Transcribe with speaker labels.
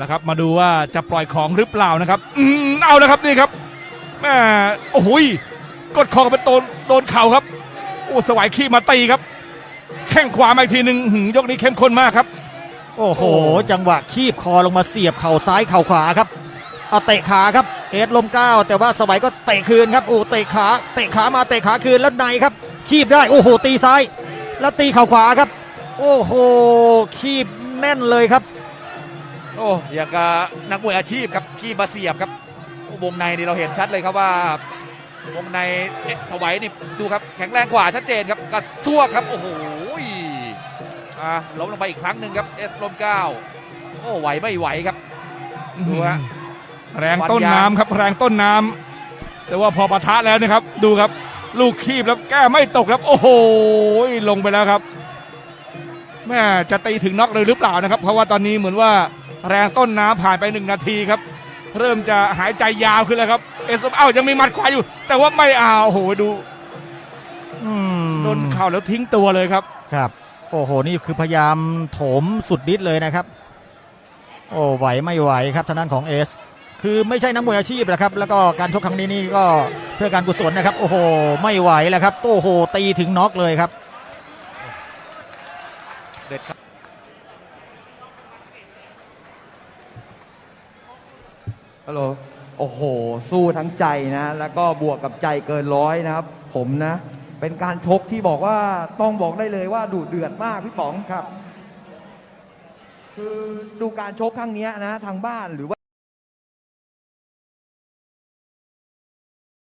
Speaker 1: นะครับมาดูว่าจะปล่อยของหรือเปล่านะครับอืมเอาแล้วครับนี่ครับแม่โอ้โหยกดคอเป็นโดนโดนเข่าครับโอ้สวายขี้มาตีครับ แข้งขวามาอีกทีหนึ่งหือยกนี้เข้มข้นมากครับ
Speaker 2: โอ้โห จังหวะคีบคอลงมาเสียบเข่าซ้ายเข่าขวาครับเอาเตะขาครับเอ็ดลมก้าวแต่ว่าสวัยก็เตะคืนครับโอ้เตะขาเตะขามาเตะขาคืนแล้วในครับ คีบได้โอ้โหตีซ้าย แล้วตีเข่าขวาครับ โอ้โห คีบแน่นเลยครับ
Speaker 3: โอ้อย่างกับนักมวยอาชีพครับขี้มาเสียบครับโอ้วงในนี่เราเห็นชัดเลยครับว่าวงในเอ๊ะสวัยนี่ดูครับแข็งแรงกว่าชัดเจนครับกระซวกครับโอ้โหอะล้มลงไปอีกครั้งหนึ่งครับเอสลมเก้าโอ้ไหวไม่ไหวครับดูฮะ
Speaker 1: แรงต้นน้ำครับแรงต้นน้ำแต่ว่าพอปะทะแล้วนะครับ ดูครับ ลูกคีบแล้วแก้ไม่ตกครับ โอ้โหลงไปแล้วครับแม่จะตีถึงน็อกเลยหรือเปล่านะครับ เพราะว่าตอนนี้เหมือนว่า แรงต้นน้ำผ่านไปหนึ่งนาทีครับ เริ่มจะหายใจยาวขึ้นแล้วครับ เอสเอ้ายังมีหมัดขวาอยู่ แต่ว่าไม่เอาโอ้โหดู
Speaker 2: อืม
Speaker 1: โดนเข่าแล้วทิ้งตัวเลยครับ
Speaker 2: ครับ โอ้โหนี่คือพยายามโถมสุดฤทธิ์เลยนะครับ โอ้ไหวไม่ไหวครับทางด้านของเอส คือไม่ใช่นักมวยอาชีพนะครับ แล้วก็การชกครั้งนี้นี่ก็เพื่อการกุศลนะครับ โอ้โห ไม่ไหวแล้วครับ โอ้โห ตีถึงน็อกเลยครับ
Speaker 3: เด็ดครับ
Speaker 4: ฮัลโหลโอ้โห สู้ทั้งใจนะ แล้วก็บวกกับใจเกินร้อยนะครับ ผมนะ เป็นการชกที่บอกว่าต้องบอกได้เลยว่าดุเดือดมากพี่ป๋องครับ คือดูการชกครั้งเนี้ยนะ ทางบ้านหรือว่า